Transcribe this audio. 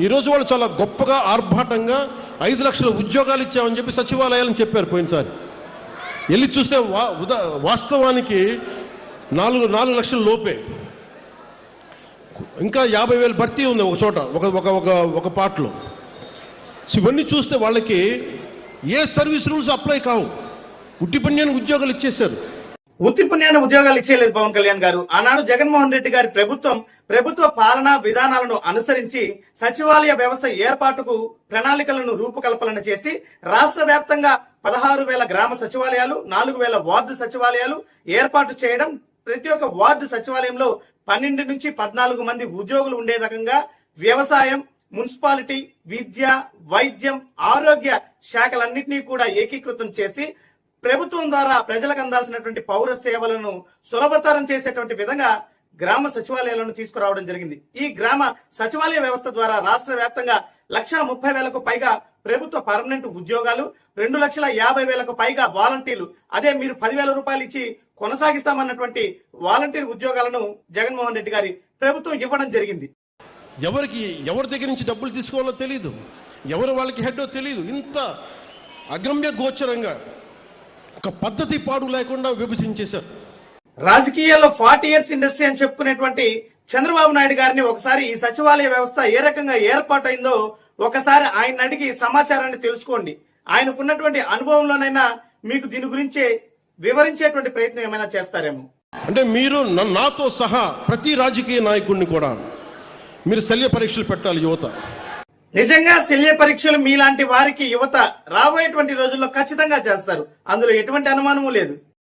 ఈరోజు వాళ్ళు చాలా గొప్పగా ఆర్భాటంగా ఐదు లక్షల ఉద్యోగాలు ఇచ్చామని చెప్పి సచివాలయాలను చెప్పారు పోయినసారి. వెళ్ళి చూస్తే వా ఉదా- వాస్తవానికి నాలుగు నాలుగు లక్షల లోపే. ఇంకా యాభై వేలు భర్తీ ఉంది ఒక చోట ఒక ఒక ఒక ఒక పాటలో. సో ఇవన్నీ చూస్తే వాళ్ళకి ఏ సర్వీస్ రూల్స్ అప్లై కావు. ఉట్టి పన్యానికి ఉద్యోగాలు ఇచ్చేశారు. వృత్తి పుణ్యాన్ని ఉద్యోగాలు ఇచ్చేయలేదు పవన్ కళ్యాణ్ గారు. ఆనాడు జగన్మోహన్ రెడ్డి గారి ప్రభుత్వం ప్రభుత్వ పాలనా విధానాలను అనుసరించి సచివాలయ వ్యవస్థ ఏర్పాటుకు ప్రణాళికలను రూపకల్పన చేసి రాష్ట్ర వ్యాప్తంగా పదహారు వేల గ్రామ సచివాలయాలు నాలుగు వేల వార్డు సచివాలయాలు ఏర్పాటు చేయడం ప్రతి ఒక్క వార్డు సచివాలయంలో పన్నెండు నుంచి పద్నాలుగు మంది ఉద్యోగులు ఉండే రకంగా వ్యవసాయం మున్సిపాలిటీ విద్య వైద్యం ఆరోగ్య శాఖలన్నింటినీ కూడా ఏకీకృతం చేసి ప్రభుత్వం ద్వారా ప్రజలకు అందాల్సినటువంటి పౌర సేవలను సులభతరం చేసేటువంటి విధంగా గ్రామ సచివాలయాలను తీసుకురావడం జరిగింది. ఈ గ్రామ సచివాలయ వ్యవస్థ ద్వారా రాష్ట్ర వ్యాప్తంగా లక్ష ముప్పై వేలకు పైగా ప్రభుత్వ పర్మనెంట్ ఉద్యోగాలు రెండు లక్షల యాభై వేలకు పైగా వాలంటీర్లు అదే మీరు పదివేల రూపాయలు ఇచ్చి కొనసాగిస్తామన్నటువంటి వాలంటీర్ ఉద్యోగాలను జగన్మోహన్ రెడ్డి గారి ప్రభుత్వం ఇవ్వడం జరిగింది. ఎవరికి ఎవరి దగ్గర నుంచి డబ్బులు తీసుకోవాలో తెలియదు ఎవరు వాళ్ళకి హెడ్ తెలియదు ఇంత అగమ్య గోచరంగా ఒక పద్ధతి పాడు లేకుండా విభజించేశారు. రాజకీయాల్లో ఫార్టీ ఇయర్స్ ఇండస్ట్రీ అని చెప్పుకునేటువంటి చంద్రబాబు నాయుడు గారిని ఒకసారి ఈ సచివాలయ వ్యవస్థ ఏ రకంగా ఏర్పాటైందో ఒకసారి ఆయన అడిగి సమాచారాన్ని తెలుసుకోండి. ఆయనకున్నటువంటి అనుభవంలోనైనా మీకు దీని గురించే వివరించేటువంటి ప్రయత్నం ఏమైనా చేస్తారేమో. అంటే మీరు నాతో సహా ప్రతి రాజకీయ నాయకుడిని కూడా మీరు శల్య పరీక్షలు పెట్టాలి యువత. నిజంగా శల్య పరీక్షలు మీలాంటి వారికి యువత రాబోయేటువంటి రోజుల్లో ఖచ్చితంగా చేస్తారు. అందులో ఎటువంటి అనుమానము లేదు.